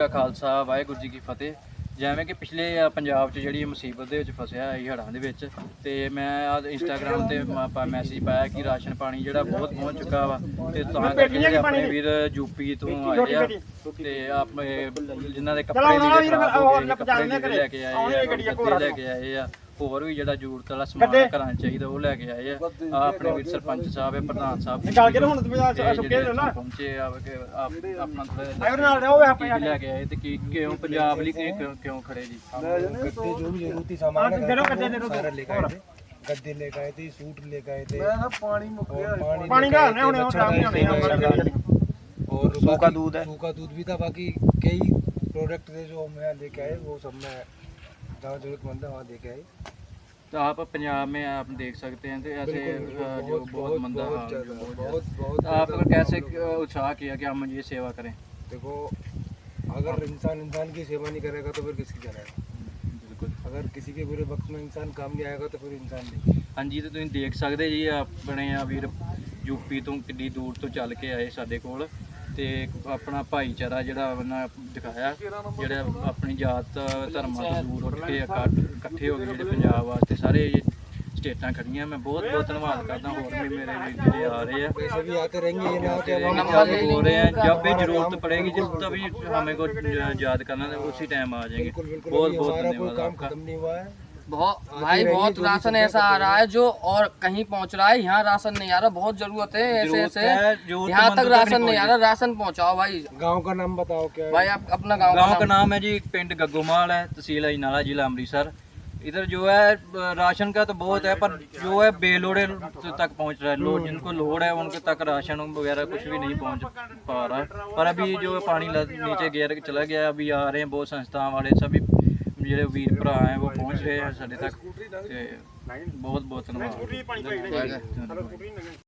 ਕਾ ਖਾਲਸਾ ਵਾਹਿਗੁਰੂ ਜੀ ਕੀ ਫਤਿਹ। ਜਿਵੇਂ ਕਿ ਪਿਛਲੇ ਪੰਜਾਬ 'ਚ ਜਿਹੜੀ ਮੁਸੀਬਤ ਦੇ ਵਿੱਚ ਫਸਿਆ ਹੈ ਹੜ੍ਹਾਂ ਦੇ ਵਿੱਚ ਤੇ ਮੈਂ ਆ ਇੰਸਟਾਗ੍ਰam ਤੇ ਮੈਸੇਜ ਪਾਇਆ ਕਿ ਰਾਸ਼ਨ ਪਾਣੀ ਜਿਹੜਾ ਬਹੁਤ ਪਹੁੰਚ ਚੁੱਕਾ ਵਾ ਤੇ ਤਾਂ ਕਰਕੇ ਜਿਹੜੇ ਆਪਣੇ ਵੀਰ ਯੂਪੀ ਤੋਂ ਆਏ ਆ ਤੇ ਆਪਣੇ ਜਿਨ੍ਹਾਂ ਦੇ ਕੱਪੜੇ ਲੈ ਕੇ ਆਏ ਆ ਲੈ ਕੇ ਆਏ ਆ। ਹੋਰ ਵੀ ਜਿਹੜਾ ਜ਼ਰੂਰਤ ਵਾਲਾ ਸਮਾਨ ਘਰਾਂ 'ਚ ਚਾਹੀਦਾ ਉਹ ਲੈ ਕੇ ਆਏ ਆ ਆਹ ਆਪਣੇ ਵੀਰ ਸਰਪੰਚ ਸਾਹਿਬ ਹੈ ਪ੍ਰਧਾਨ ਸਾਹਿਬ ਨਿਕਾਲ ਕੇ ਨਾ ਹੁਣ ਤੇ ਬਾਜ਼ਾਰ ਤੇ ਚ ਸੁੱਕੇ ਜਿਹੜੇ ਨਾ ਪਹੁੰਚੇ ਆ ਕਿ ਆਪ- ਆਪਣਾ ਆਇਓ ਨਾਲ ਰਹੋ ਵੇ ਕੀ ਆਪਣੇ ਲੈ ਕੇ ਆਏ ਤੇ ਕੀ ਕਿਉਂ ਪੰਜਾਬ ਲਈ ਕੀ- ਕਿਉਂ ਕਿਉਂ ਖੜੇ ਜੀ गद्दे जो भी जरूरती सामान है दे दो, घर का, गद्दे दे दो, सारा दो। लेकर आए थे गद्दे लेकर आए थे सूट लेकर आए थे ਨਾ ਪਾਣੀ ਮੁੱਕ ਗਿਆ और ਪਾਣੀ लेकर ਦਾ आए ਨੇ थे, ਹੁਣੇ ਉਹ मच्छरदानी ਡਰਾਮੀ ਹੋਣੇ लेकर आए थे। ਆ और सूखा बाकी दूध है। सूखा दूध भी था बाकी कई प्रोडक्ट थे जो हम यहाँ लेके आए वो सब मैं जहाँ जरूरतमंद है वहाँ लेके आए तो आप पंजाब में आप देख सकते हैं तो ऐसे बिल्कुल, अ, बिल्कुल, जो बहुत मंदा बहुत हाल जो ज़्यादा, बहुत बहुत ज़्यादा। बहुत तो आपको ज़्यादा कैसे मतलब अ, उत्साह किया कि हम ये सेवा करें देखो अगर इंसान इंसान की सेवा नहीं करेगा तो फिर किसकी करेगा बिल्कुल अगर किसी के बुरे वक्त में इंसान काम नहीं आएगा तो फिर इंसान नहीं ਹਾਂਜੀ ਤੇ ਤੁਸੀਂ ਦੇਖ ਸਕਦੇ ਜੀ ਆਪਣੇ ਆ ਵੀਰ ਯੂਪੀ ਤੋਂ ਕਿੱਡੀ ਦੂਰ ਤੋਂ ਚੱਲ ਕੇ ਆਏ ਸਾਡੇ ਕੋਲ ਤੇ ਆਪਣਾ ਭਾਈਚਾਰਾ ਜਿਹੜਾ ਉਹਨਾਂ ਦਿਖਾਇਆ ਜਿਹੜਾ ਆਪਣੀ ਜਾਤ ਧਰਮਾਂ ਤੋਂ ਦੂਰ ਉੱਠ ਕੇ ਇਕੱਠ- ਇਕੱਠੇ ਹੋ ਗਏ ਜਿਹੜੇ ਪੰਜਾਬ ਵਾਸਤੇ ਸਾਰੇ ਇਹ ਸਟੇਟਾਂ ਖੜੀਆਂ ਮੈਂ ਬਹੁਤ ਬਹੁਤ ਧੰਨਵਾਦ ਕਰਦਾ ਹੋਰ ਵੀ ਮੇਰੇ ਵੀਰ ਜਿਹੜੇ ਆ ਰਹੇ ਆ वैसे भी आते रहेंगे ये ना कि अब हम जब भी बोल रहे हैं जब भी जरूरत पड़ेगी जब तभी हमें को याद करना है उसी टाइम आ जाएंगे बिल्कुल बिल्कुल बहुत अभी बहुत हमारा कोई धन्यवाद काम आपका खत्म नहीं हुआ है बहुत भाई बहुत राशन ऐसा आ रहा है जो और कहीं पहुँच रहा है यहाँ राशन नहीं आ रहा बहुत ज़रूरत है ऐसे ऐसे। यहाँ तक तक राशन नहीं आ रहा राशन पहुंचाओ भाई। गाँव का नाम बताओ क्या भाई आप अपना गाँव गाँव का नाम। है जी पिंड गग्गोमाल है तहसील अजनाला जिला अमृतसर। इधर जो है राशन का तो बहुत है पर जो है बेलोड़े तक पहुँच रहा है। लोग जिनको लोड है उनके तक राशन वगैरह कुछ भी नहीं पहुँच पा रहा। पर अभी जो है पानी नीचे गिर चला गया अभी आ रहे हैं बहुत संस्थाओं वाले सभी ਜਿਹੜੇ ਵੀਰ ਭਰਾ ਹੈ ਉਹ ਪਹੁੰਚ ਰਹੇ ਹੈ ਸਾਡੇ ਤੱਕ। ਤੇ ਬਹੁਤ ਬਹੁਤ ਧੰਨਵਾਦ